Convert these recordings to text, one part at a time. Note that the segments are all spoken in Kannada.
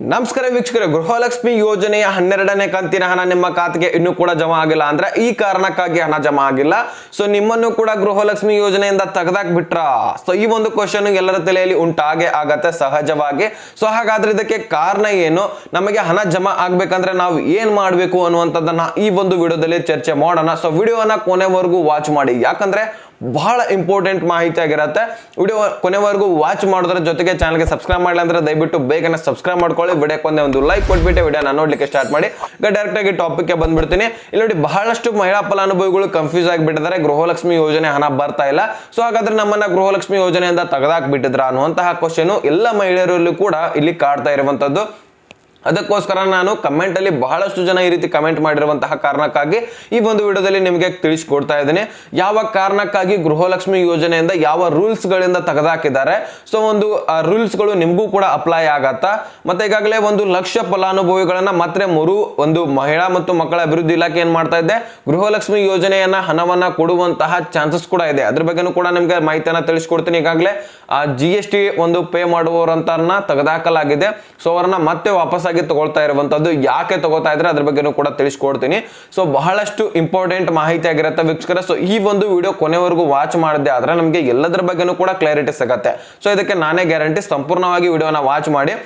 ನಮಸ್ಕಾರ ವೀಕ್ಷಕರೇ, ಗೃಹಲಕ್ಷ್ಮಿ ಯೋಜನೆಯ ಹನ್ನೆರಡನೇ ಕಂತಿನ ಹಣ ನಿಮ್ಮ ಖಾತೆಗೆ ಇನ್ನೂ ಕೂಡ ಜಮಾ ಆಗಿಲ್ಲ ಅಂದ್ರೆ ಈ ಕಾರಣಕ್ಕಾಗಿ ಹಣ ಜಮಾ ಆಗಿಲ್ಲ. ಸೊ ನಿಮ್ಮನ್ನು ಕೂಡ ಗೃಹಲಕ್ಷ್ಮಿ ಯೋಜನೆಯಿಂದ ತೆಗೆದಾಕ್ ಬಿಟ್ರ ಸೊ ಈ ಒಂದು ಕ್ವಶನ್ ಎಲ್ಲರ ತಲೆಯಲ್ಲಿ ಉಂಟಾಗೆ ಆಗತ್ತೆ ಸಹಜವಾಗಿ. ಸೊ ಹಾಗಾದ್ರೆ ಇದಕ್ಕೆ ಕಾರಣ ಏನು? ನಮಗೆ ಹಣ ಜಮಾ ಆಗ್ಬೇಕಂದ್ರೆ ನಾವು ಏನ್ ಮಾಡ್ಬೇಕು ಅನ್ನುವಂಥದ್ದನ್ನ ಈ ಒಂದು ವಿಡಿಯೋದಲ್ಲಿ ಚರ್ಚೆ ಮಾಡೋಣ. ಸೊ ವಿಡಿಯೋನ ಕೊನೆವರೆಗೂ ವಾಚ್ ಮಾಡಿ. ಯಾಕಂದ್ರೆ ಬಹಳ ಇಂಪಾರ್ಟೆಂಟ್ ಮಾಹಿತಿ ಆಗಿರುತ್ತೆ. ವಿಡಿಯೋ ಕೊನೆವರೆಗೂ ವಾಚ್ ಮಾಡೋದ್ರ ಜೊತೆಗೆ ಚಾನಲ್ಗೆ ಸಬ್ಸ್ಕ್ರೈಬ್ ಮಾಡಲಿ ಅಂದ್ರೆ ದಯವಿಟ್ಟು ಬೇಗನೆ ಸಬ್ಸ್ಕ್ರೈಬ್ ಮಾಡ್ಕೊಳ್ಳಿ. ವಿಡಿಯೋಕ್ಕೆ ಒಂದೇ ಒಂದು ಲೈಕ್ ಕೊಟ್ಬಿಟ್ಟು ವಿಡಿಯೋನ ನೋಡ್ಲಿಕ್ಕೆ ಸ್ಟಾರ್ಟ್ ಮಾಡಿ. ಈಗ ಡೈರೆಕ್ಟ್ ಆಗಿ ಟಾಪಿಕ್ಗೆ ಬಂದ್ಬಿಡ್ತೀನಿ. ಇಲ್ಲಿ ನೋಡಿ ಬಹಳಷ್ಟು ಮಹಿಳಾ ಫಲಾನುಭವಿಗಳು ಕನ್ಫ್ಯೂಸ್ ಆಗಿಬಿಟ್ಟಿದ್ದಾರೆ. ಗೃಹಲಕ್ಷ್ಮಿ ಯೋಜನೆ ಹಣ ಬರ್ತಾ ಇಲ್ಲ. ಸೊ ಹಾಗಾದ್ರೆ ನಮ್ಮನ್ನ ಗೃಹಲಕ್ಷ್ಮಿ ಯೋಜನೆಯಿಂದ ತೆಗೆದಾಕ್ಬಿಟ್ಟಿದ್ರ ಅನ್ನುವಂತಹ ಕ್ವಶನ್ ಎಲ್ಲ ಮಹಿಳೆಯರಲ್ಲೂ ಕೂಡ ಇಲ್ಲಿ ಕಾಡ್ತಾ ಇರುವಂತದ್ದು. ಅದಕ್ಕೋಸ್ಕರ ನಾನು ಕಮೆಂಟಲ್ಲಿ ಬಹಳಷ್ಟು ಜನ ಈ ರೀತಿ ಕಮೆಂಟ್ ಮಾಡಿರುವಂತಹ ಕಾರಣಕ್ಕಾಗಿ ಈ ಒಂದು ವಿಡಿಯೋದಲ್ಲಿ ನಿಮಗೆ ತಿಳಿಸ್ಕೊಡ್ತಾ ಇದ್ದೀನಿ. ಯಾವ ಕಾರಣಕ್ಕಾಗಿ ಗೃಹಲಕ್ಷ್ಮಿ ಯೋಜನೆಯಿಂದ ಯಾವ ರೂಲ್ಸ್ ಗಳಿಂದ ತೆಗೆದಾಕಿದ್ದಾರೆ? ಸೊ ಒಂದು ರೂಲ್ಸ್ಗಳು ನಿಮಗೂ ಕೂಡ ಅಪ್ಲೈ ಆಗತ್ತಾ? ಮತ್ತೆ ಈಗಾಗಲೇ ಒಂದು ಲಕ್ಷ ಫಲಾನುಭವಿಗಳನ್ನ ಮತ್ತೆ ಮರು ಒಂದು ಮಹಿಳಾ ಮತ್ತು ಮಕ್ಕಳ ಅಭಿವೃದ್ಧಿ ಇಲಾಖೆ ಏನ್ ಮಾಡ್ತಾ ಇದೆ? ಗೃಹಲಕ್ಷ್ಮಿ ಯೋಜನೆಯನ್ನ ಹಣವನ್ನ ಕೊಡುವಂತಹ ಚಾನ್ಸಸ್ ಕೂಡ ಇದೆ. ಅದ್ರ ಬಗ್ಗೆನೂ ಕೂಡ ನಿಮಗೆ ಮಾಹಿತಿಯನ್ನು ತಿಳಿಸ್ಕೊಡ್ತೀನಿ ಈಗಾಗಲೇ. ಜಿ ಎಸ್ ಟಿ ಒಂದು ಪೇ ಮಾಡುವವರಂತರನ್ನ ತೆಗೆದಾಕಲಾಗಿದೆ. ಸೊ ಅವರನ್ನ ಮತ್ತೆ ವಾಪಸ್ಸಾಗಿ ತಗೊಳ್ತಾ ಇರುವಂತದ್ದು ಯಾಕೆ ತಗೋತಾ ಇದ್ರೆ ಅದ್ರ ಬಗ್ಗೆನೂ ಕೂಡ ತಿಳಿಸ್ಕೊಡ್ತೀನಿ. ಸೊ ಬಹಳಷ್ಟು ಇಂಪಾರ್ಟೆಂಟ್ ಮಾಹಿತಿ ಆಗಿರುತ್ತೆ ವೀಕ್ಷಕರ. ಸೊ ಈ ಒಂದು ವಿಡಿಯೋ ಕೊನೆವರೆಗೂ ವಾಚ್ ಮಾಡ್ದೆ ಆದ್ರೆ ನಮಗೆ ಎಲ್ಲದರ ಬಗ್ಗೆನೂ ಕೂಡ ಕ್ಲಾರಿಟಿ ಸಿಗತ್ತೆ. ಸೊ ಇದಕ್ಕೆ ನಾನೇ ಗ್ಯಾರಂಟಿ ಸಂಪೂರ್ಣವಾಗಿ ವಿಡಿಯೋನ ವಾಚ್ ಮಾಡಿ.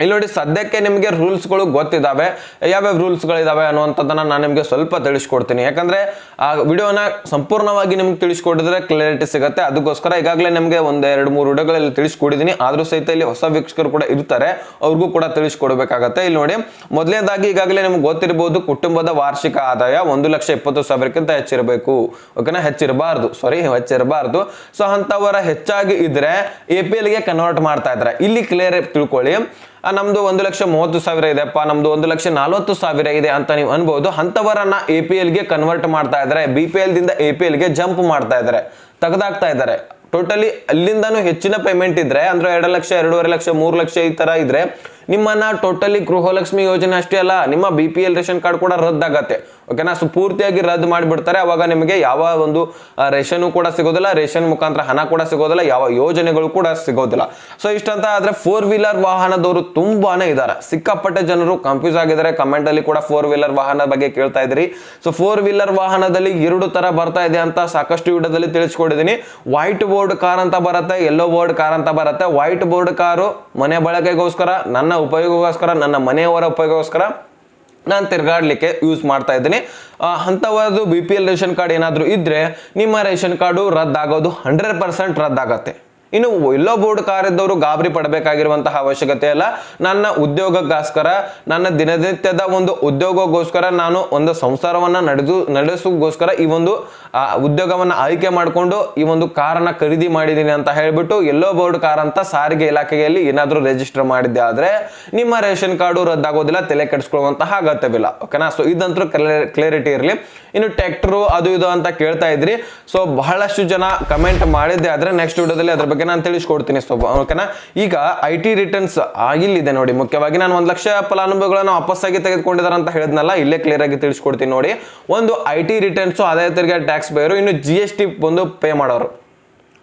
ಇಲ್ಲಿ ನೋಡಿ ಸದ್ಯಕ್ಕೆ ನಿಮಗೆ ರೂಲ್ಸ್ಗಳು ಗೊತ್ತಿದ್ದಾವೆ ಯಾವ್ಯಾವ ರೂಲ್ಸ್ಗಳಿದ್ದಾವೆ ಅನ್ನುವಂಥದ್ದನ್ನು ನಾನು ನಿಮಗೆ ಸ್ವಲ್ಪ ತಿಳಿಸ್ಕೊಡ್ತೀನಿ. ಯಾಕಂದ್ರೆ ಆ ವಿಡಿಯೋನ ಸಂಪೂರ್ಣವಾಗಿ ನಿಮ್ಗೆ ತಿಳಿಸ್ಕೊಡಿದ್ರೆ ಕ್ಲಾರಿಟಿ ಸಿಗುತ್ತೆ. ಅದಕ್ಕೋಸ್ಕರ ಈಗಾಗಲೇ ನಿಮಗೆ ಒಂದು ಎರಡು ಮೂರು ವಿಡಿಯೋಗಳಲ್ಲಿ ತಿಳಿಸ್ಕೊಡಿದ್ದೀನಿ ಆದರೂ ಸಹಿತ ಇಲ್ಲಿ ಹೊಸ ವೀಕ್ಷಕರು ಕೂಡ ಇರ್ತಾರೆ. ಅವ್ರಿಗೂ ಕೂಡ ತಿಳಿಸ್ಕೊಡ್ಬೇಕಾಗತ್ತೆ. ಇಲ್ಲಿ ನೋಡಿ ಮೊದಲನೇದಾಗಿ ಈಗಾಗಲೇ ನಿಮ್ಗೆ ಗೊತ್ತಿರಬಹುದು ಕುಟುಂಬದ ವಾರ್ಷಿಕ ಆದಾಯ ಒಂದು ಲಕ್ಷ ಇಪ್ಪತ್ತು ಸಾವಿರಕ್ಕಿಂತ ಹೆಚ್ಚಿರಬೇಕು. ಓಕೆನಾ? ಹೆಚ್ಚಿರಬಾರ್ದು. ಸಾರಿ ಹೆಚ್ಚಿರಬಾರ್ದು. ಸೊ ಅಂತವರ ಹೆಚ್ಚಾಗಿ ಇದ್ರೆ ಎ ಪಿ ಎಲ್ಗೆ ಕನ್ವರ್ಟ್ ಮಾಡ್ತಾ ಇದ್ದಾರೆ ಇಲ್ಲಿ ಕ್ಲಿಯರ್ ತಿಳ್ಕೊಳ್ಳಿ. ಆ, ನಮ್ದು ಒಂದು ಲಕ್ಷ ಮೂವತ್ತು ಸಾವಿರ ಇದೆಪ್ಪ ನಮ್ದು ಒಂದು ಲಕ್ಷ ನಲ್ವತ್ತು ಸಾವಿರ ಇದೆ ಅಂತ ನೀವು ಅನ್ಬಹುದು ಅಂತವರನ್ನ ಎ ಪಿ ಎಲ್ಗೆ ಕನ್ವರ್ಟ್ ಮಾಡ್ತಾ ಇದ್ದಾರೆ. ಬಿ ಪಿ ಎಲ್ ದಿಂದ ಎ ಪಿ ಎಲ್ಗೆ ಜಂಪ್ ಮಾಡ್ತಾ ಇದ್ದಾರೆ. ತೆಗೆದಾಕ್ತಾ ಇದ್ದಾರೆ. ಟೋಟಲಿ ಅಲ್ಲಿಂದನೂ ಹೆಚ್ಚಿನ ಪೇಮೆಂಟ್ ಇದ್ರೆ ಅಂದ್ರೆ ಎರಡು ಲಕ್ಷ ಎರಡೂವರೆ ಲಕ್ಷ ಮೂರು ಲಕ್ಷ ಈ ತರ ಇದ್ರೆ ನಿಮ್ಮನ್ನ ಟೋಟಲಿ ಗೃಹಲಕ್ಷ್ಮಿ ಯೋಜನೆ ಅಷ್ಟೇ ಅಲ್ಲ ನಿಮ್ಮ B P L ration card ಕೂಡ ರದ್ದಾಗತ್ತೆ. ಓಕೆನಾ ಸೊ ಪೂರ್ತಿಯಾಗಿ ರದ್ದು ಮಾಡಿಬಿಡ್ತಾರೆ. ಅವಾಗ ನಿಮಗೆ ಯಾವ ಒಂದು ರೇಷನ್ ಕೂಡ ಸಿಗೋದಿಲ್ಲ, ರೇಷನ್ ಮುಖಾಂತರ ಹಣ ಕೂಡ ಸಿಗೋದಿಲ್ಲ, ಯಾವ ಯೋಜನೆಗಳು ಕೂಡ ಸಿಗೋದಿಲ್ಲ. ಸೊ ಇಷ್ಟಂತ ಆದ್ರೆ ಫೋರ್ ವೀಲರ್ ವಾಹನದವರು ತುಂಬಾನೇ ಇದ್ದಾರೆ. ಸಿಕ್ಕಾಪಟ್ಟೆ ಜನರು ಕನ್ಫ್ಯೂಸ್ ಆಗಿದ್ದಾರೆ. ಕಮೆಂಟ್ ಅಲ್ಲಿ ಕೂಡ ಫೋರ್ ವೀಲರ್ ವಾಹನ ಬಗ್ಗೆ ಕೇಳ್ತಾ ಇದ್ರಿ ಸೊ ಫೋರ್ ವೀಲರ್ ವಾಹನದಲ್ಲಿ ಎರಡು ತರ ಬರ್ತಾ ಇದೆ ಅಂತ ಸಾಕಷ್ಟು ವಿಡಿಯೋದಲ್ಲಿ ತಿಳಿಸ್ಕೊಡಿದೀನಿ ವೈಟ್ ಬೋರ್ಡ್ ಕಾರ್ ಅಂತ ಬರುತ್ತೆ ಯೆಲ್ಲೋ ಬೋರ್ಡ್ ಕಾರ್ ಅಂತ ಬರುತ್ತೆ. ವೈಟ್ ಬೋರ್ಡ್ ಕಾರು ಮನೆ ಬಳಕೆಗೋಸ್ಕರ, ನನ್ನ ಉಪಯೋಗಕ್ಕೋಸ್ಕರ, ನನ್ನ ಮನೆಯವರ ಉಪಯೋಗಕ್ಕೋಸ್ಕರ ನಾನು ತಿರ್ಗಾಡ್ಲಿಕ್ಕೆ ಯೂಸ್ ಮಾಡ್ತಾ ಇದ್ದೀನಿ. ಅಂಥವಾದ್ದು B P L ration card ಏನಾದರೂ ಇದ್ದರೆ ನಿಮ್ಮ ರೇಷನ್ ಕಾರ್ಡು ರದ್ದಾಗೋದು ಹಂಡ್ರೆಡ್ ಪರ್ಸೆಂಟ್ ರದ್ದಾಗತ್ತೆ. ಇನ್ನು ಎಲ್ಲೋ ಬೋರ್ಡ್ ಕಾರ್ ಇದ್ದವರು ಗಾಬರಿ ಪಡಬೇಕಾಗಿರುವಂತಹ ಅವಶ್ಯಕತೆ ಇಲ್ಲ ನನ್ನ ಉದ್ಯೋಗಕ್ಕೋಸ್ಕರ, ನನ್ನ ದಿನನಿತ್ಯದ ಒಂದು ಉದ್ಯೋಗಕ್ಕೋಸ್ಕರ ನಾನು ಒಂದು ಸಂಸಾರವನ್ನ ನಡೆದು ನಡೆಸೋಕ್ಕೋಸ್ಕರ ಈ ಒಂದು ಆ, ಉದ್ಯೋಗವನ್ನು ಆಯ್ಕೆ ಮಾಡಿಕೊಂಡು ಈ ಒಂದು ಕಾರನ್ನ ಖರೀದಿ ಮಾಡಿದ್ದೀನಿ ಅಂತ ಹೇಳಿಬಿಟ್ಟು ಎಲ್ಲೋ ಬೋರ್ಡ್ ಕಾರ್ ಅಂತ ಸಾರಿಗೆ ಇಲಾಖೆಯಲ್ಲಿ ಏನಾದರೂ ರಿಜಿಸ್ಟರ್ ಮಾಡಿದ್ದೆ ಆದರೆ ನಿಮ್ಮ ರೇಷನ್ ಕಾರ್ಡು ರದ್ದಾಗೋದಿಲ್ಲ ತಲೆ ಕೆಡಿಸ್ಕೊಳ್ಳುವಂತಹ ಅಗತ್ಯವಿಲ್ಲ. ಓಕೆನಾ? ಸೊ ಇದಂತೂ ಕ್ಲಾರಿಟಿ ಇರಲಿ. ಇನ್ನು ಟ್ಯಾಕ್ಟ್ರು ಅದು ಇದು ಅಂತ ಕೇಳ್ತಾ ಇದ್ರಿ. ಸೊ ಬಹಳಷ್ಟು ಜನ ಕಮೆಂಟ್ ಮಾಡಿದ್ದೆ ಆದರೆ ನೆಕ್ಸ್ಟ್ ವಿಡಿಯೋದಲ್ಲಿ ಅದ್ರ ಬಗ್ಗೆ ನಾನು ತಿಳಿಸ್ಕೊಡ್ತೀನಿ ಸೊ ಓಕೆನಾ? ಈಗ ಐ ಟಿ ರಿಟರ್ನ್ಸ್ ಆಗಿಲ್ಲಿದೆ ನೋಡಿ. ಮುಖ್ಯವಾಗಿ ನಾನು ಒಂದು ಲಕ್ಷ ಫಲಾನುಭವಿಗಳನ್ನು ವಾಪಸ್ಸಾಗಿ ತೆಗೆದುಕೊಂಡಿದ್ದಾರೆ ಅಂತ ಹೇಳಿದ್ನಲ್ಲ ಇಲ್ಲೇ ಕ್ಲಿಯರ್ ಆಗಿ ತಿಳಿಸ್ಕೊಡ್ತೀನಿ ನೋಡಿ. ಒಂದು ಐ ಟಿ ರಿಟರ್ನ್ಸ್ ಆದಾಯ ತೆರಿಗೆ ಬೇರು ಇನ್ನು ಜಿ ಎಸ್ ಟಿ ಬಂದು ಪೇ ಮಾಡೋರು.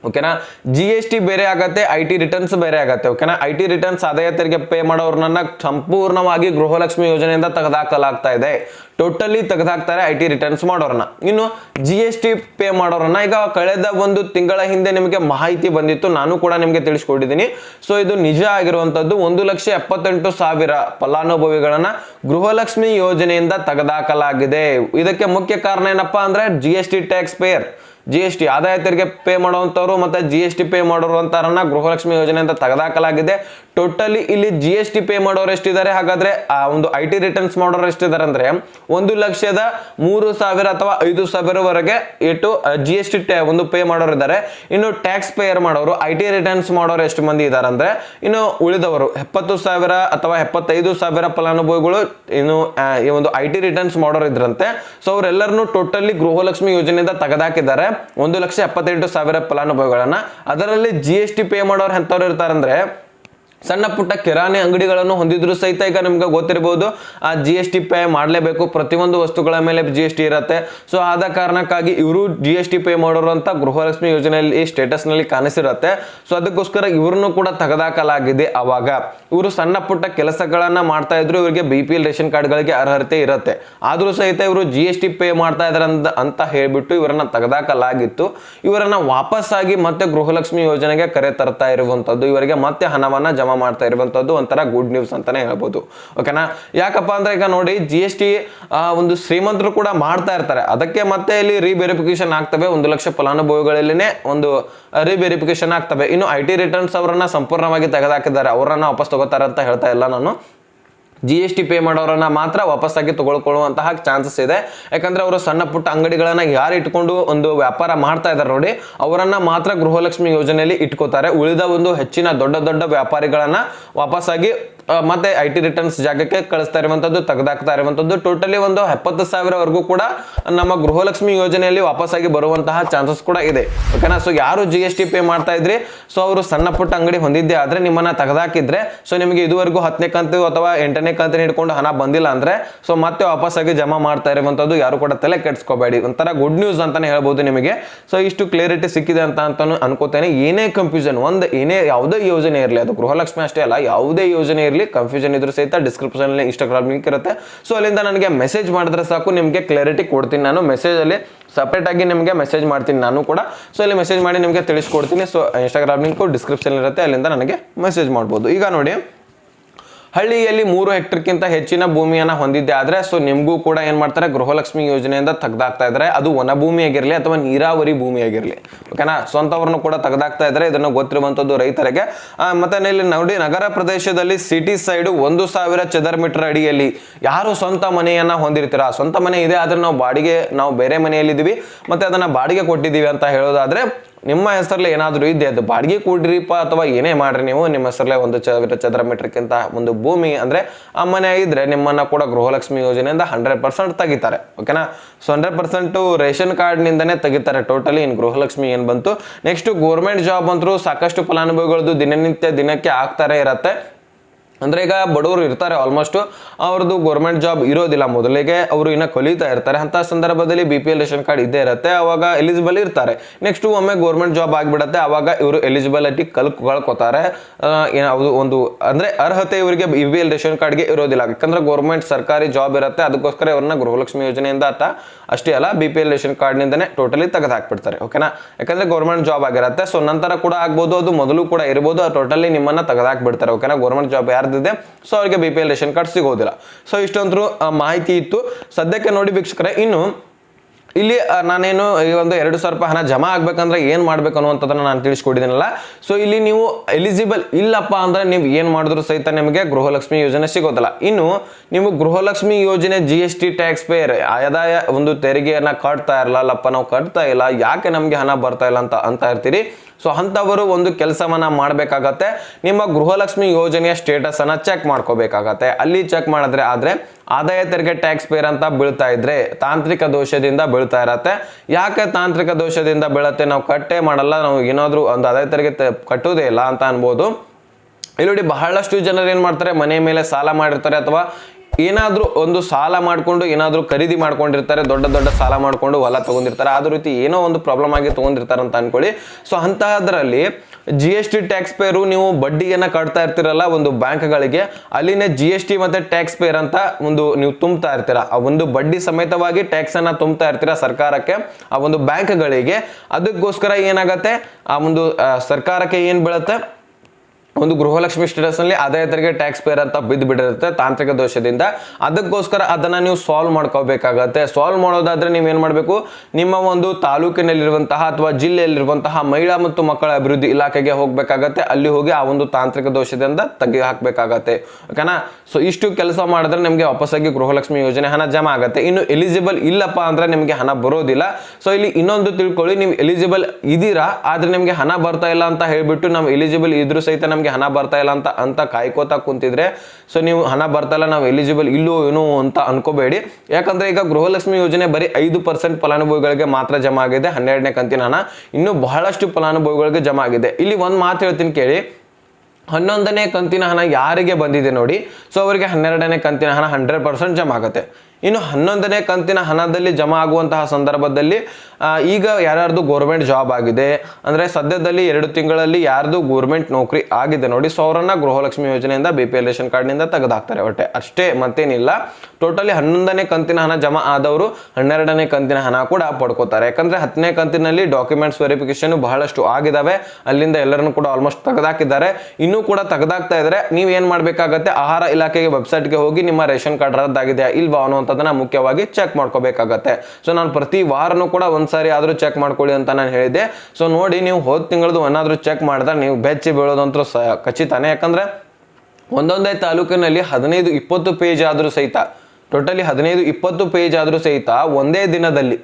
ಓಕೆನಾ? ಜಿ ಎಸ್ ಟಿ ಬೇರೆ ಆಗತ್ತೆ ಐ ಟಿ ರಿಟರ್ನ್ಸ್ ಬೇರೆ ಆಗತ್ತೆ, ಓಕೆನಾ? ಐ ಟಿ ರಿಟರ್ನ್ಸ್ ಆದಾಯ ತೆರಿಗೆ ಪೇ ಮಾಡೋರ್ನನ್ನ ಸಂಪೂರ್ಣವಾಗಿ ಗೃಹಲಕ್ಷ್ಮಿ ಯೋಜನೆಯಿಂದ ತೆಗೆದಾಕಲಾಗ್ತಾ ಇದೆ. ಟೋಟಲಿ ತೆಗೆದಾಕ್ತಾರೆ ಐ ಟಿ ರಿಟರ್ನ್ಸ್ ಮಾಡೋರನ್ನ ಇನ್ನು ಜಿ ಎಸ್ ಟಿ ಪೇ ಮಾಡೋರನ್ನ ಈಗ ಕಳೆದ ಒಂದು ತಿಂಗಳ ಹಿಂದೆ ನಿಮಗೆ ಮಾಹಿತಿ ಬಂದಿತ್ತು, ನಾನು ಕೂಡ ನಿಮಗೆ ತಿಳಿಸ್ಕೊಂಡಿದ್ದೀನಿ ಸೊ ಇದು ನಿಜ ಆಗಿರುವಂಥದ್ದು, ಒಂದು ಲಕ್ಷ ಎಪ್ಪತ್ತೆಂಟು ಸಾವಿರ ಫಲಾನುಭವಿಗಳನ್ನ ಗೃಹಲಕ್ಷ್ಮಿ ಯೋಜನೆಯಿಂದ ತೆಗೆದಾಕಲಾಗಿದೆ. ಇದಕ್ಕೆ ಮುಖ್ಯ ಕಾರಣ ಏನಪ್ಪಾ ಅಂದ್ರೆ G S T tax payer G S T ಆದಾಯ ತೆರಿಗೆ ಪೇ ಮಾಡುವಂಥವ್ರು ಮತ್ತೆ ಜಿ ಎಸ್ ಟಿ ಪೇ ಮಾಡೋರಂತಾರನ್ನ ಗೃಹಲಕ್ಷ್ಮಿ ಯೋಜನೆಯಿಂದ ತೆಗೆದಾಕಲಾಗಿದೆ. ಟೋಟಲಿ ಇಲ್ಲಿ ಜಿ ಎಸ್ ಟಿ ಪೇ ಮಾಡೋರು ಎಷ್ಟಿದ್ದಾರೆ? ಹಾಗಾದ್ರೆ, ಆ, ಒಂದು ಐ ಟಿ ರಿಟರ್ನ್ಸ್ ಮಾಡೋರು ಎಷ್ಟಿದ್ದಾರೆ ಅಂದ್ರೆ, ಒಂದು ಲಕ್ಷದ ಮೂರು ಸಾವಿರ ಅಥವಾ ಐದು ಸಾವಿರವರೆಗೆ ಇಟ್ಟು ಜಿ ಎಸ್ ಟಿ, ಒಂದು ಪೇ ಮಾಡೋರು ಇದ್ದಾರೆ. ಇನ್ನು ಟ್ಯಾಕ್ಸ್ ಪೇಯರ್ ಮಾಡೋರು ಐ ಟಿ ರಿಟರ್ನ್ಸ್ ಮಾಡೋರು ಎಷ್ಟು ಮಂದಿ ಇದ್ದಾರೆ ಅಂದ್ರೆ, ಇನ್ನು ಉಳಿದವರು ಎಪ್ಪತ್ತು ಸಾವಿರ ಅಥವಾ ಎಪ್ಪತ್ತೈದು ಸಾವಿರ ಫಲಾನುಭವಿಗಳು, ಇನ್ನು ಈ ಒಂದು ಐ ಟಿ ರಿಟರ್ನ್ಸ್ ಮಾಡೋರು ಇದ್ರಂತೆ. ಸೊ ಅವರೆಲ್ಲರನ್ನು ಟೋಟಲಿ ಗೃಹಲಕ್ಷ್ಮಿ ಯೋಜನೆಯಿಂದ ತೆಗೆದಾಕಿದ್ದಾರೆ. ಒಂದು ಲಕ್ಷ ಎಪ್ಪತ್ತೆಂಟು ಸಾವಿರ ಫಲಾನುಭವಿಗಳನ್ನ ಅದರಲ್ಲಿ ಜಿ ಎಸ್ ಟಿ ಪೇ ಮಾಡೋರು ಎಂಥವ್ರು ಇರ್ತಾರಂದ್ರೆ ಸಣ್ಣ ಪುಟ್ಟ ಕಿರಾಣಿ ಅಂಗಡಿಗಳನ್ನು ಹೊಂದಿದ್ರು ಸಹಿತ ಈಗ ನಿಮ್ಗೆ ಗೊತ್ತಿರಬಹುದು ಆ ಜಿ ಎಸ್ ಟಿ ಪೇ ಮಾಡಲೇಬೇಕು. ಪ್ರತಿಯೊಂದು ವಸ್ತುಗಳ ಮೇಲೆ ಜಿ ಎಸ್ ಟಿ ಇರುತ್ತೆ. ಸೊ ಆದ ಕಾರಣಕ್ಕಾಗಿ ಇವರು ಜಿ ಎಸ್ ಟಿ ಪೇ ಮಾಡೋರು ಅಂತ ಗೃಹಲಕ್ಷ್ಮಿ ಯೋಜನೆಯಲ್ಲಿ ಸ್ಟೇಟಸ್ನಲ್ಲಿ ಕಾಣಿಸಿರುತ್ತೆ. ಸೊ ಅದಕ್ಕೋಸ್ಕರ ಇವ್ರನ್ನು ಕೂಡ ತೆಗೆದಾಕಲಾಗಿದೆ ಅವಾಗ. ಇವರು ಸಣ್ಣ ಪುಟ್ಟ ಕೆಲಸಗಳನ್ನ ಮಾಡ್ತಾ ಇದ್ರು ಇವರಿಗೆ ಬಿ ಪಿ ಎಲ್ ರೇಷನ್ ಕಾರ್ಡ್ಗಳಿಗೆ ಅರ್ಹತೆ ಇರುತ್ತೆ. ಆದ್ರೂ ಸಹಿತ ಇವರು ಜಿ ಎಸ್ ಟಿ ಪೇ ಮಾಡ್ತಾ ಇದಾರೆ ಅಂತ ಅಂತ ಹೇಳ್ಬಿಟ್ಟು ಇವರನ್ನ ತೆಗೆದಾಕಲಾಗಿತ್ತು. ಇವರನ್ನ ವಾಪಸ್ಸಾಗಿ ಮತ್ತೆ ಗೃಹಲಕ್ಷ್ಮಿ ಯೋಜನೆಗೆ ಕರೆ ತರ್ತಾ ಇರುವಂಥದ್ದು ಇವರಿಗೆ ಮತ್ತೆ ಹಣವನ್ನ ಜಮಾ ಮಾಡ್ತಾ ಇರುವಂತದ್ದು ಒಂಥರ ಗುಡ್ ನ್ಯೂಸ್ ಅಂತಾನೆ ಹೇಳ್ಬೋದು. ಓಕೆನಾ ಯಾಕಪ್ಪ ಅಂದ್ರೆ ಈಗ ನೋಡಿ ಜಿ ಎಸ್ ಟಿ ಒಂದು ಶ್ರೀಮಂತರು ಕೂಡ ಮಾಡ್ತಾ ಇರ್ತಾರೆ. ಅದಕ್ಕೆ ಮತ್ತೆ ಇಲ್ಲಿ ರೀವೆರಿಫಿಕೇಶನ್ ಆಗ್ತವೆ. ಒಂದು ಲಕ್ಷ ಫಲಾನುಭವಿಗಳಲ್ಲಿನೇ ಒಂದು ರೀವೆರಿಫಿಕೇಶನ್ ಆಗ್ತವೆ. ಇನ್ನು ಐ ಟಿ ರಿಟರ್ನ್ಸ್ ಅವರನ್ನ ಸಂಪೂರ್ಣವಾಗಿ ತೆಗೆದಾಕಿದ್ದಾರೆ. ಅವರನ್ನ ವಾಪಸ್ ತಗೋತಾರೆ ಅಂತ ಹೇಳ್ತಾ ಇಲ್ಲ ನಾನು. ಜಿ ಎಸ್ ಟಿ ಪೇ ಮಾಡೋರನ್ನ ಮಾತ್ರ ವಾಪಸ್ಸಾಗಿ ತಗೊಳ್ಕೊಳ್ಳುವಂತಹ ಚಾನ್ಸಸ್ ಇದೆ. ಯಾಕಂದ್ರೆ ಅವರು ಸಣ್ಣ ಪುಟ್ಟ ಅಂಗಡಿಗಳನ್ನ ಯಾರು ಇಟ್ಕೊಂಡು ಒಂದು ವ್ಯಾಪಾರ ಮಾಡ್ತಾ ಇದ್ದಾರೆ ನೋಡಿ, ಅವರನ್ನ ಮಾತ್ರ ಗೃಹಲಕ್ಷ್ಮಿ ಯೋಜನೆಯಲ್ಲಿ ಇಟ್ಕೋತಾರೆ. ಉಳಿದ ಒಂದು ಹೆಚ್ಚಿನ ದೊಡ್ಡ ದೊಡ್ಡ ವ್ಯಾಪಾರಿಗಳನ್ನ ವಾಪಸ್ಸಾಗಿ ಮತ್ತೆ ಐ ಟಿ ರಿಟರ್ನ್ಸ್ ಜಾಗಕ್ಕೆ ಕಳಿಸ್ತಾ ಇರುವಂತದ್ದು, ತೆಗೆದಾಕ್ತಾ ಇರುವಂತದ್ದು ಟೋಟಲಿ ಒಂದು ಎಪ್ಪತ್ತು ಸಾವಿರವರೆಗೂ ಕೂಡ ನಮ್ಮ ಗೃಹಲಕ್ಷ್ಮಿ ಯೋಜನೆಯಲ್ಲಿ ವಾಪಸ್ಸಾಗಿ ಬರುವಂತಹ ಚಾನ್ಸಸ್ ಕೂಡ ಇದೆ. ಓಕೆನಾ ಸೊ ಯಾರು ಜಿ ಎಸ್ ಟಿ ಪೇ ಮಾಡ್ತಾ ಇದ್ರಿ? ಸೊ ಅವರು ಸಣ್ಣ ಪುಟ್ಟ ಅಂಗಡಿ ಹೊಂದಿದ್ದೆ ಆದ್ರೆ ನಿಮ್ಮನ್ನ ತೆಗೆದಾಕಿದ್ರೆ ಸೊ ನಿಮಗೆ ಇದುವರೆಗೂ ಹತ್ತನೇ ಕಂತು ಅಥವಾ ಎಂಟನೇ ಕಂತಿನ ಹಿಡ್ಕೊಂಡು ಹಣ ಬಂದಿಲ್ಲ ಅಂದ್ರೆ ಸೊ ಮತ್ತೆ ವಾಪಸ್ಸಾಗಿ ಜಮಾ ಮಾಡ್ತಾ ಇರುವಂತದ್ದು ಯಾರು ಕೂಡ ತಲೆ ಕೆಡ್ಸ್ಕೋಬೇಡಿ. ಒಂಥರ ಗುಡ್ ನ್ಯೂಸ್ ಅಂತಾನೆ ಹೇಳ್ಬೋದು ನಿಮಗೆ. ಸೊ ಇಷ್ಟು ಕ್ಲಿಯರಿಟಿ ಸಿಕ್ಕಿದೆ ಅಂತ ಅಂತಾನು ಅನ್ಕೋತೇನೆ. ಏನೇ ಕನ್ಫ್ಯೂಷನ್ ಒಂದು ಏನೇ ಯಾವುದೇ ಯೋಜನೆ ಇರಲಿ, ಅದು ಗೃಹಲಕ್ಷ್ಮಿ ಅಷ್ಟೇ ಅಲ್ಲ, ಯಾವುದೇ ಯೋಜನೆ ಇರಲಿ ಕನ್ಫ್ಯೂಷನ್ ಇದ್ರೂ ಸಹಿತ ಡಿಸ್ಕ್ರಿಪ್ಷನ್ ಅಲ್ಲಿ ಇನ್ಸ್ಟಾಗ್ರಾಮ್ ಲಿಂಕ್ ಇರುತ್ತೆ. ಸೊ ಅಲ್ಲಿಂದ ನನಗೆ ಮೆಸೇಜ್ ಮಾಡಿದ್ರೆ ಸಾಕು, ನಿಮಗೆ ಕ್ಲಾರಿಟಿ ಕೊಡ್ತೀನಿ ನಾನು. ಮೆಸೇಜ್ ಅಲ್ಲಿ ಸಪ್ರೇಟ್ ಆಗಿ ನಿಮಗೆ ಮೆಸೇಜ್ ಮಾಡ್ತೀನಿ ನಾನು ಕೂಡ. ಸೊ ಇಲ್ಲಿ ಮೆಸೇಜ್ ಮಾಡಿ ನಿಮಗೆ ತಿಳಿಸ್ಕೊಡ್ತೀನಿ. ಸೊ ಇನ್ಸ್ಟಾಗ್ರಾಮ್ ಲಿಂಕು ಡಿಸ್ಕ್ರಿಪ್ಷನ್ ಇರುತ್ತೆ, ಅಲ್ಲಿಂದ ನನಗೆ ಮೆಸೇಜ್ ಮಾಡ್ಬೋದು. ಈಗ ನೋಡಿ ಹಳ್ಳಿಯಲ್ಲಿ ಮೂರು ಹೆಕ್ಟರ್ಕ್ಕಿಂತ ಹೆಚ್ಚಿನ ಭೂಮಿಯನ್ನು ಹೊಂದಿದ್ದೆ ಆದರೆ, ಸೊ ನಿಮಗೂ ಕೂಡ ಏನು ಮಾಡ್ತಾರೆ? ಗೃಹಲಕ್ಷ್ಮಿ ಯೋಜನೆಯಿಂದ ತೆಗ್ದಾಗ್ತಾ ಇದ್ದಾರೆ ಅದು ವನ ಭೂಮಿಯಾಗಿರಲಿ ಅಥವಾ ನೀರಾವರಿ ಭೂಮಿಯಾಗಿರಲಿ ಓಕೆನಾ ಸ್ವಂತವ್ರನ್ನು ಕೂಡ ತೆಗೆದಾಗ್ತಾ ಇದ್ದಾರೆ ಇದನ್ನು ಗೊತ್ತಿರುವಂಥದ್ದು ರೈತರಿಗೆ. ಮತ್ತೆ ಇಲ್ಲಿ ನೋಡಿ, ನಗರ ಪ್ರದೇಶದಲ್ಲಿ ಸಿಟಿ ಸೈಡು ಒಂದು ಸಾವಿರ ಚದರ ಮೀಟರ್ ಅಡಿಯಲ್ಲಿ ಯಾರು ಸ್ವಂತ ಮನೆಯನ್ನು ಹೊಂದಿರ್ತೀರಾ? ಸ್ವಂತ ಮನೆ ಇದೆ, ಆದರೆ ನಾವು ಬಾಡಿಗೆ, ನಾವು ಬೇರೆ ಮನೆಯಲ್ಲಿದ್ದೀವಿ, ಮತ್ತು ಅದನ್ನು ಬಾಡಿಗೆ ಕೊಟ್ಟಿದ್ದೀವಿ ಅಂತ ಹೇಳೋದಾದ್ರೆ ನಿಮ್ಮ ಹೆಸರಲ್ಲಿ ಏನಾದರೂ ಇದೆ ಅದು ಬಾಡಿಗೆ ಕೊಡ್ರಿಪ್ಪ ಅಥವಾ ಏನೇ ಮಾಡ್ರಿ ನೀವು, ನಿಮ್ಮ ಹೆಸರಲ್ಲೇ ಒಂದು ಸಾವಿರ ಚದರ ಮೀಟರ್ಕ್ಕಿಂತ ಒಂದು ಭೂಮಿ ಅಂದರೆ ಆ ಮನೆ ಇದ್ದರೆ ನಿಮ್ಮನ್ನು ಕೂಡ ಗೃಹಲಕ್ಷ್ಮಿ ಯೋಜನೆಯಿಂದ ಹಂಡ್ರೆಡ್ ಪರ್ಸೆಂಟ್ ತೆಗಿತಾರೆ ಓಕೆನಾ ಸೊ ಹಂಡ್ರೆಡ್ ಪರ್ಸೆಂಟು ರೇಷನ್ ಕಾರ್ಡ್ನಿಂದನೇ ತೆಗಿತಾರೆ ಟೋಟಲಿ ಇನ್ನು ಗೃಹಲಕ್ಷ್ಮಿ ಏನು ಬಂತು. ನೆಕ್ಸ್ಟು ಗೌರ್ಮೆಂಟ್ ಜಾಬ್ ಅಂತರೂ ಸಾಕಷ್ಟು ಫಲಾನುಭವಿಗಳದ್ದು ದಿನನಿತ್ಯ ದಿನಕ್ಕೆ ಆಗ್ತಾರೆ ಇರತ್ತೆ. ಅಂದ್ರೆ ಈಗ ಬಡವರು ಇರ್ತಾರೆ ಆಲ್ಮೋಸ್ಟು ಅವ್ರದ್ದು ಗೌರ್ಮೆಂಟ್ ಜಾಬ್ ಇರೋದಿಲ್ಲ ಮೊದಲಿಗೆ, ಅವರು ಇನ್ನ ಕಲಿತಾ ಇರ್ತಾರೆ. ಅಂಥ ಸಂದರ್ಭದಲ್ಲಿ B P L ration card ಇದ್ದೇ ಇರುತ್ತೆ, ಅವಾಗ ಎಲಿಜಿಬಲ್ ಇರ್ತಾರೆ. ನೆಕ್ಸ್ಟು ಒಮ್ಮೆ ಗೌರ್ಮೆಂಟ್ ಜಾಬ್ ಆಗಿಬಿಡುತ್ತೆ, ಅವಾಗ ಇವರು ಎಲಿಜಿಬಿಲಿಟಿ ಕಲ್ ಕಳ್ಕೊತಾರೆ ಒಂದು, ಅಂದರೆ ಅರ್ಹತೆ ಇವರಿಗೆ ಬಿ ಪಿ ಎಲ್ ರೇಷನ್ ಕಾರ್ಡ್ಗೆ ಇರೋದಿಲ್ಲ. ಯಾಕಂದ್ರೆ ಗೌರ್ಮೆಂಟ್ ಸರ್ಕಾರಿ ಜಾಬ್ ಇರುತ್ತೆ, ಅದಕ್ಕೋಸ್ಕರ ಇವ್ರನ್ನ ಗೃಹಲಕ್ಷ್ಮಿ ಯೋಜನೆಯಿಂದ ಅರ್ಥ ಅಷ್ಟೇ ಅಲ್ಲ ಬಿ ಪಿ ಎಲ್ ರೇಷನ್ ಕಾರ್ಡ್ನಿಂದನೇ ಟೋಟಲಿ ತೆಗೆದು ಹಾಕ್ಬಿಡ್ತಾರೆ ಓಕೆನಾ ಯಾಕಂದರೆ ಗೌರ್ಮೆಂಟ್ ಜಾಬ್ ಆಗಿರುತ್ತೆ ಸೊ ನಂತರ ಕೂಡ ಆಗ್ಬೋದು, ಅದು ಮೊದಲು ಕೂಡ ಇರ್ಬೋದು ಟೋಟಲಿ ನಿಮ್ಮನ್ನ ತೆಗೆದಾಕ್ಬಿಡ್ತಾರೆ ಓಕೆನಾ ಗೌರ್ಮೆಂಟ್ ಜಾಬ್ ಯಾರ್ದಿದೆ ಸೊ ಅವರಿಗೆ B P L ration card ಸಿಗೋದಿಲ್ಲ. ಸೊ ಇಷ್ಟೊಂದ್ರು ಮಾಹಿತಿ ಇತ್ತು. ಸದ್ಯಕ್ಕೆ ನೋಡಿ ವೀಕ್ಷಕರೇ, ಇನ್ನು, ಇಲ್ಲಿ ನಾನೇನು ಈ ಒಂದು ಎರಡು ಸಾವಿರ ರೂಪಾಯಿ ಹಣ ಜಮಾ ಆಗ್ಬೇಕಂದ್ರೆ ಏನು ಮಾಡ್ಬೇಕು ಅನ್ನುವಂಥದ್ದನ್ನ ನಾನು ತಿಳಿಸ್ಕೊಡಿದ್ದೀನಲ್ಲ ಸೊ ಇಲ್ಲಿ ನೀವು ಎಲಿಜಿಬಲ್ ಇಲ್ಲಪ್ಪ ಅಂದ್ರೆ ನೀವು ಏನು ಮಾಡಿದ್ರು ಸಹಿತ ನಿಮಗೆ ಗೃಹಲಕ್ಷ್ಮಿ ಯೋಜನೆ ಸಿಗೋದಿಲ್ಲ. ಇನ್ನು, ನೀವು ಗೃಹಲಕ್ಷ್ಮಿ ಯೋಜನೆ G S T tax payer ಆದಾಯ ಒಂದು ತೆರಿಗೆಯನ್ನ ಕಟ್ತಾ ಇರಲಿಲ್ಲಪ್ಪ, ನಾವು ಕಟ್ತಾ ಇಲ್ಲ, ಯಾಕೆ ನಮಗೆ ಹಣ ಬರ್ತಾ ಇಲ್ಲ ಅಂತ ಅಂತ ಇರ್ತೀರಿ? ಸೊ ಅಂಥವರು ಒಂದು ಕೆಲಸವನ್ನ ಮಾಡಬೇಕಾಗತ್ತೆ. ನಿಮ್ಮ ಗೃಹಲಕ್ಷ್ಮಿ ಯೋಜನೆಯ ಸ್ಟೇಟಸ್ ಅನ್ನ ಚೆಕ್ ಮಾಡ್ಕೋಬೇಕಾಗತ್ತೆ. ಅಲ್ಲಿ ಚೆಕ್ ಮಾಡಿದ್ರೆ ಆದ್ರೆ ಆದಾಯ ತೆರಿಗೆ ಟ್ಯಾಕ್ಸ್ ಪೇರ್ ಅಂತ ಬೀಳ್ತಾ ಇದ್ರೆ ತಾಂತ್ರಿಕ ದೋಷದಿಂದ ಬೀಳ್ತಾ ಇರತ್ತೆ. ಯಾಕೆ ತಾಂತ್ರಿಕ ದೋಷದಿಂದ ಬೀಳತ್ತೆ? ನಾವು ಕಟ್ಟೆ ಮಾಡಲ್ಲ, ನಾವು ಏನಾದರೂ ಒಂದು ಆದಾಯ ತೆರಿಗೆ ಕಟ್ಟೋದೇ ಇಲ್ಲ ಅಂತ ಅನ್ಬೋದು. ಇಲ್ಲಿ ನೋಡಿ ಬಹಳಷ್ಟು ಜನರು ಏನು ಮಾಡ್ತಾರೆ? ಮನೆ ಮೇಲೆ ಸಾಲ ಮಾಡಿರ್ತಾರೆ ಅಥವಾ ಏನಾದ್ರೂ ಒಂದು ಸಾಲ ಮಾಡಿಕೊಂಡು, ಏನಾದರೂ ಖರೀದಿ ಮಾಡ್ಕೊಂಡಿರ್ತಾರೆ, ದೊಡ್ಡ ದೊಡ್ಡ ಸಾಲ ಮಾಡಿಕೊಂಡು ಹೊಲ ತಗೊಂಡಿರ್ತಾರೆ ಅದೇ ರೀತಿ ಏನೋ ಒಂದು ಪ್ರಾಬ್ಲಮ್ ಆಗಿ ತಗೊಂಡಿರ್ತಾರೆ ಅಂತ ಅನ್ಕೊಳ್ಳಿ. So ಅಂತಹದ್ರಲ್ಲಿ G S T tax payer ನೀವು ಬಡ್ಡಿಯನ್ನು ಕಟ್ತಾ ಇರ್ತೀರಲ್ಲ ಒಂದು ಬ್ಯಾಂಕ್ಗಳಿಗೆ, ಅಲ್ಲಿನೇ ಜಿ ಎಸ್ ಟಿ ಮತ್ತು ಟ್ಯಾಕ್ಸ್ ಪೇರ್ ಅಂತ ಒಂದು ನೀವು ತುಂಬ್ತಾ ಇರ್ತೀರ. ಆ ಒಂದು ಬಡ್ಡಿ ಸಮೇತವಾಗಿ ಟ್ಯಾಕ್ಸ್ ಅನ್ನ ತುಂಬ್ತಾ ಇರ್ತೀರ ಸರ್ಕಾರಕ್ಕೆ, ಆ ಒಂದು ಬ್ಯಾಂಕ್ಗಳಿಗೆ. ಅದಕ್ಕೋಸ್ಕರ ಏನಾಗುತ್ತೆ? ಆ ಒಂದು ಸರ್ಕಾರಕ್ಕೆ ಏನು ಬೀಳುತ್ತೆ? ಒಂದು ಗೃಹಲಕ್ಷ್ಮಿ ಸ್ಟೇಟಸ್ನಲ್ಲಿ ಆದಾಯ ತೆರಿಗೆ ಟ್ಯಾಕ್ಸ್ ಪೇರ್ ಅಂತ ಬಿದ್ದು ಬಿಟ್ಟಿರುತ್ತೆ ತಾಂತ್ರಿಕ ದೋಷದಿಂದ. ಅದಕ್ಕೋಸ್ಕರ ಅದನ್ನ ನೀವು ಸಾಲ್ವ್ ಮಾಡ್ಕೋಬೇಕಾಗತ್ತೆ. ಸಾಲ್ವ್ ಮಾಡೋದಾದ್ರೆ ನೀವು ಏನ್ ಮಾಡಬೇಕು? ನಿಮ್ಮ ಒಂದು ತಾಲೂಕಿನಲ್ಲಿರುವಂತಹ ಅಥವಾ ಜಿಲ್ಲೆಯಲ್ಲಿರುವಂತಹ ಮಹಿಳಾ ಮತ್ತು ಮಕ್ಕಳ ಅಭಿವೃದ್ಧಿ ಇಲಾಖೆಗೆ ಹೋಗ್ಬೇಕಾಗತ್ತೆ. ಅಲ್ಲಿ ಹೋಗಿ ಆ ಒಂದು ತಾಂತ್ರಿಕ ದೋಷದಿಂದ ತೆಗೆ ಹಾಕ್ಬೇಕಾಗತ್ತೆ ಓಕೆನಾ? ಸೊ ಇಷ್ಟು ಕೆಲಸ ಮಾಡಿದ್ರೆ ನಿಮಗೆ ವಾಪಸ್ಸಾಗಿ ಗೃಹಲಕ್ಷ್ಮಿ ಯೋಜನೆ ಹಣ ಜಮಾ ಆಗುತ್ತೆ. ಇನ್ನು ಎಲಿಜಿಬಲ್ ಇಲ್ಲಪ್ಪ ಅಂದ್ರೆ ನಿಮಗೆ ಹಣ ಬರೋದಿಲ್ಲ. ಸೊ ಇಲ್ಲಿ ಇನ್ನೊಂದು ತಿಳ್ಕೊಳ್ಳಿ, ನೀವು ಎಲಿಜಿಬಲ್ ಇದೀರಾ? ಆದ್ರೆ ನಿಮಗೆ ಹಣ ಬರ್ತಾ ಇಲ್ಲ ಅಂತ ಹೇಳ್ಬಿಟ್ಟು ನಾವು ಎಲಿಜಿಬಲ್ ಇದ್ರೂ ಸಹಿತ ನಮಗೆ ಹಣ ಬರ್ತಾ ಇಲ್ಲ ಅಂತ ಅಂತ ಕಾಯ್ಕೋತಾ ಕುಂತಿದ್ರೆ ಸೊ ನೀವು ಹಣ ಬರ್ತಾ ಇಲ್ಲ, ನಾವು ಎಲಿಜಿಬಲ್ ಇಲ್ಲೋ ಏನೋ ಅಂತ ಅನ್ಕೋಬೇಡಿ. ಯಾಕಂದ್ರೆ ಈಗ ಗೃಹಲಕ್ಷ್ಮಿ ಯೋಜನೆ ಬರೀ ಐದು ಪರ್ಸೆಂಟ್ ಫಲಾನುಭವಿಗಳಿಗೆ ಮಾತ್ರ ಜಮಾ ಆಗಿದೆ, ಹನ್ನೆರಡನೇ ಕಂತಿನ ಹಣ. ಇನ್ನು ಬಹಳಷ್ಟು ಫಲಾನುಭವಿಗಳಿಗೆ ಜಮಾ ಆಗಿದೆ. ಇಲ್ಲಿ ಒಂದು ಮಾತು ಹೇಳ್ತೀನಿ ಕೇಳಿ. ಹನ್ನೊಂದನೇ ಕಂತಿನ ಹಣ ಯಾರಿಗೆ ಬಂದಿದೆ ನೋಡಿ. ಸೊ ಅವರಿಗೆ ಹನ್ನೆರಡನೇ ಕಂತಿನ ಹಣ ಹಂಡ್ರೆಡ್ ಪರ್ಸೆಂಟ್ ಜಮಾ ಆಗುತ್ತೆ. ಇನ್ನು ಹನ್ನೊಂದನೇ ಕಂತಿನ ಹಣದಲ್ಲಿ ಜಮಾ ಆಗುವಂತಹ ಸಂದರ್ಭದಲ್ಲಿ ಈಗ ಯಾರ್ಯಾರ್ದು ಗೋರ್ಮೆಂಟ್ ಜಾಬ್ ಆಗಿದೆ, ಅಂದರೆ ಸದ್ಯದಲ್ಲಿ ಎರಡು ತಿಂಗಳಲ್ಲಿ ಯಾರ್ದು ಗೋರ್ಮೆಂಟ್ ನೌಕರಿ ಆಗಿದೆ ನೋಡಿ, ಸೌರನ್ನ ಗೃಹಲಕ್ಷ್ಮಿ ಯೋಜನೆಯಿಂದ ಬಿ ಪಿ ಎಲ್ ರೇಷನ್ ಕಾರ್ಡ್ನಿಂದ ತೆಗೆದಾಕ್ತಾರೆ ಒಟ್ಟೆ. ಅಷ್ಟೇ ಮತ್ತೇನಿಲ್ಲ. ಟೋಟಲಿ ಹನ್ನೊಂದನೇ ಕಂತಿನ ಹಣ ಜಮಾ ಆದವರು ಹನ್ನೆರಡನೇ ಕಂತಿನ ಹಣ ಕೂಡ ಪಡ್ಕೋತಾರೆ. ಯಾಕಂದ್ರೆ ಹತ್ತನೇ ಕಂತಿನಲ್ಲಿ ಡಾಕ್ಯುಮೆಂಟ್ಸ್ ವೆರಿಫಿಕೇಶನ್ ಬಹಳಷ್ಟು ಆಗಿದಾವೆ. ಅಲ್ಲಿಂದ ಎಲ್ಲರನ್ನು ಕೂಡ ಆಲ್ಮೋಸ್ಟ್ ತೆಗೆದಾಕಿದ್ದಾರೆ. ಇನ್ನೂ ಕೂಡ ತೆಗೆದಾಕ್ತಾ ನೀವು ಏನು ಮಾಡ್ಬೇಕಾಗತ್ತೆ? ಆಹಾರ ಇಲಾಖೆಗೆ ವೆಬ್ಸೈಟ್ಗೆ ಹೋಗಿ ನಿಮ್ಮ ರೇಷನ್ ಕಾರ್ಡ್ ರದ್ದಾಗಿದೆ ಇಲ್ವಾ ಅನ್ನುವಂಥದ್ದನ್ನ ಮುಖ್ಯವಾಗಿ ಚೆಕ್ ಮಾಡ್ಕೋಬೇಕಾಗತ್ತೆ. ಸೊ ನಾನು ಪ್ರತಿ ವಾರನೂ ಕೂಡ ಒಂದ್ಸಾರಿ ಆದ್ರೂ ಚೆಕ್ ಮಾಡ್ಕೊಳ್ಳಿ ಅಂತ ನಾನು ಹೇಳಿದೆ ಸೊ ನೋಡಿ ನೀವು ಹೋದ ತಿಂಗಳದು ಏನಾದ್ರೂ ಚೆಕ್ ಮಾಡಿದ್ರೆ ನೀವು ಬೆಚ್ಚಿ ಬೀಳೋದಂತೂ ಸ ಖಚಿತಾನೆ. ಯಾಕಂದ್ರೆ ಒಂದೊಂದೇ ತಾಲೂಕಿನಲ್ಲಿ ಹದಿನೈದು, ಇಪ್ಪತ್ತು ಪೇಜ್ ಆದರೂ ಸಹಿತ, ಟೋಟಲಿ ಹದಿನೈದು, ಇಪ್ಪತ್ತು ಪೇಜ್ ಆದರೂ ಸಹಿತ ಒಂದೇ ದಿನದಲ್ಲಿ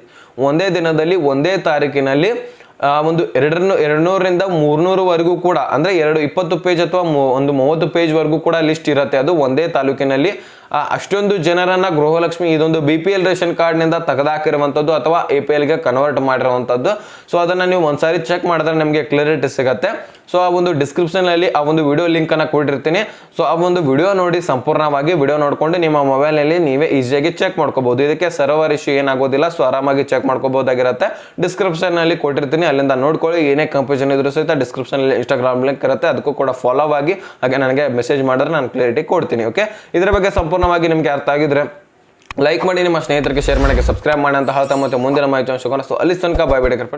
ಒಂದೇ ದಿನದಲ್ಲಿ ಒಂದೇ ತಾರೀಕಿನಲ್ಲಿ ಒಂದು ಎರಡನ್ನು ಎರಡುನೂರರಿಂದ ಮೂರ್ನೂರವರೆಗೂ ಕೂಡ, ಅಂದ್ರೆ ಎರಡು, ಇಪ್ಪತ್ತು ಪೇಜ್ ಅಥವಾ ಒಂದು ಮೂವತ್ತು ಪೇಜ್ವರೆಗೂ ಕೂಡ ಲಿಸ್ಟ್ ಇರುತ್ತೆ. ಅದು ಒಂದೇ ತಾಲೂಕಿನಲ್ಲಿ ಅಷ್ಟೊಂದು ಜನರನ್ನ ಗೃಹಲಕ್ಷ್ಮಿ ಇದೊಂದು ಬಿ ಪಿ ಎಲ್ ರೇಷನ್ ಕಾರ್ಡ್ನಿಂದ ತೆಗೆದಾಕಿರುವಂಥದ್ದು ಅಥವಾ ಎ ಪಿ ಎಲ್ಗೆ ಕನ್ವರ್ಟ್ ಮಾಡಿರುವಂಥದ್ದು. ಸೊ ಅದನ್ನ ನೀವು ಒಂದ್ಸಾರಿ ಚೆಕ್ ಮಾಡಿದ್ರೆ ನಿಮಗೆ ಕ್ಲಿಯರಿಟಿ ಸಿಗುತ್ತೆ. ಸೊ ಆ ಒಂದು ಡಿಸ್ಕ್ರಿಪ್ಷನ್ ಅಲ್ಲಿ ಆ ಒಂದು ವಿಡಿಯೋ ಲಿಂಕ್ ಅನ್ನ ಕೊಟ್ಟಿರ್ತೀನಿ. ಸೊ ಆ ಒಂದು ವಿಡಿಯೋ ನೋಡಿ ಸಂಪೂರ್ಣವಾಗಿ ವಿಡಿಯೋ ನೋಡ್ಕೊಂಡು ನಿಮ್ಮ ಮೊಬೈಲ್ನಲ್ಲಿ ನೀವೇ ಈಸಿಯಾಗಿ ಚೆಕ್ ಮಾಡ್ಕೋಬಹುದು ಇದಕ್ಕೆ ಸರ್ವರ್ ಇಶ್ಯೂ ಏನಾಗೋದಿಲ್ಲ ಸೊ ಆರಾಮಾಗಿ ಚೆಕ್ ಮಾಡ್ಕೋಬಹುದಾಗಿರುತ್ತೆ ಡಿಸ್ಕ್ರಿಪ್ಷನ್ನಲ್ಲಿ ಕೊಟ್ಟಿರ್ತೀನಿ, ಅಲ್ಲಿಂದ ನೋಡ್ಕೊಳ್ಳಿ. ಏನೇ ಕಂಪ್ಯೂಷನ್ ಇದ್ರೂ ಸಹಿತ ಡಿಸ್ಕ್ರಿಪ್ಷನ್ ಅಲ್ಲಿ ಇನ್ಸ್ಟಾಗ್ರಾಮ್ ಲಿಂಕ್ ಇರುತ್ತೆ, ಅದಕ್ಕೂ ಕೂಡ ಫಾಲೋ ಆಗಿ ಹಾಗೆ ನನಗೆ ಮೆಸೇಜ್ ಮಾಡಿದ್ರೆ ನಾನು ಕ್ಲಿಯರಿಟಿ ಕೊಡ್ತೀನಿ ಓಕೆ ಇದ್ರ ಬಗ್ಗೆ ಸಂಪೂರ್ಣವಾಗಿ ನಿಮಗೆ ಅರ್ಥ ಆಗಿದ್ರೆ ಲೈಕ್ ಮಾಡಿ ನಿಮ್ಮ ಸ್ನೇಹಿತರಿಗೆ ಶೇರ್ ಮಾಡೋಕ್ಕೆ ಸಬ್ಸ್ಕ್ರೈಬ್ ಮಾಡಿ ಅಂತ ಹೇಳ್ತಾ ಮತ್ತೆ ಮುಂದಿನ ಮಾಹಿತಿ ಸೊ ಅಲ್ಲಿ ತನಕ ಬಾಯ್ ಬಿಡಿ ಫ್ರೆಂಡ್ಸ್